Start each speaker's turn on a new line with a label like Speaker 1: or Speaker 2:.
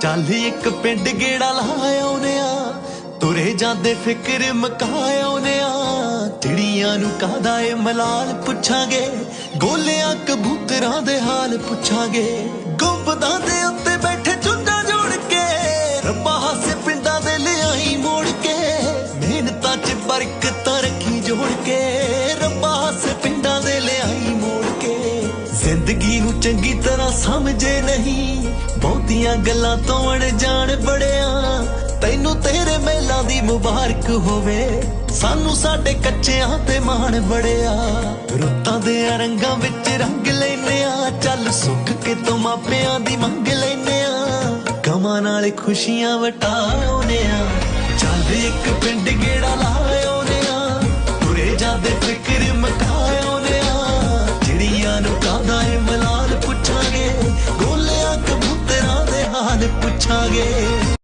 Speaker 1: ਚੱਲ ਇੱਕ ਪਿੰਡ ਗੇੜਾ ਲਾਇਆ ਆ, ਤੁਰੇ ਜਾਂਦੇ ਫਿਕਰ ਮਕਾਇਆ ਆ। ਚਿੜੀਆਂ ਨੂੰ ਕਾਹਦਾ ਏ ਮਲਾਲ ਪੁੱਛਾਂਗੇ? ਗੋਲਿਆਂ ਕਬੂਤਰਾਂ ਦੇ ਹਾਲ ਪੁੱਛਾਂਗੇ। ਗੁੰਬਦਾਂ ਦੇ ਉੱਤੇ ਬੈਠੇ ਚੁੰਡਾ ਜੋੜ ਕੇ, ਰੱਬਾ ਹਾਸੇ ਪਿੰਡਾਂ ਦੇ ਲਿਆਈ ਮੋੜ ਕੇ, ਮਿਹਨਤਾਂ 'ਚ ਬਰਕਤਾਂ ਰੱਖੀ ਜੋੜ ਕੇ, ਰੱਬਾ ਹਾਸੇ ਪਿੰਡਾਂ ਦੇ ਲਿਆਈ ਮੋੜ ਕੇ। ਜ਼ਿੰਦਗੀ ਨੂੰ ਚੰਗੀ ਤਰ੍ਹਾਂ ਸਮਝੇ ਨਹੀਂ। ਬਹੁਤੀਆਂ ਗੱਲਾਂ ਤੋਂ ਅਣਜਾਣ ਬੜਿਆ। ਤੈਨੂੰ ਤੇਰੇ ਮੇਲਾਂ ਦੀ ਮੁਬਾਰਕ ਹੋਵੇ। ਸਾਨੂੰ ਸਾਡੇ ਕੱਚਿਆਂ ਤੇ ਮਾਣ ਬੜਿਆ। ਰੁੱਤਾਂ ਦੇ ਰੰਗਾਂ ਵਿੱਚ ਰੰਗ ਲੈਨੇ ਆ ਚੱਲ ਸੁੱਖ ਕੇ ਤੋਂ ਮਾਪਿਆਂ ਦੀ ਮੰਗ ਲੈਨੇ ਆ ਗਮਾਂ ਨਾਲ ਖੁਸ਼ੀਆਂ ਵਟਾਉਨੇ ਆ ਚੱਲ ਇੱਕ ਪਿੰਡ ਗੇੜਾ ਲਾਇਓਨੇ ਆ ਤੁਰੇ ਜਾਂਦੇ ਫਿਕਰ ਪੁੱਛਾਂਗੇ।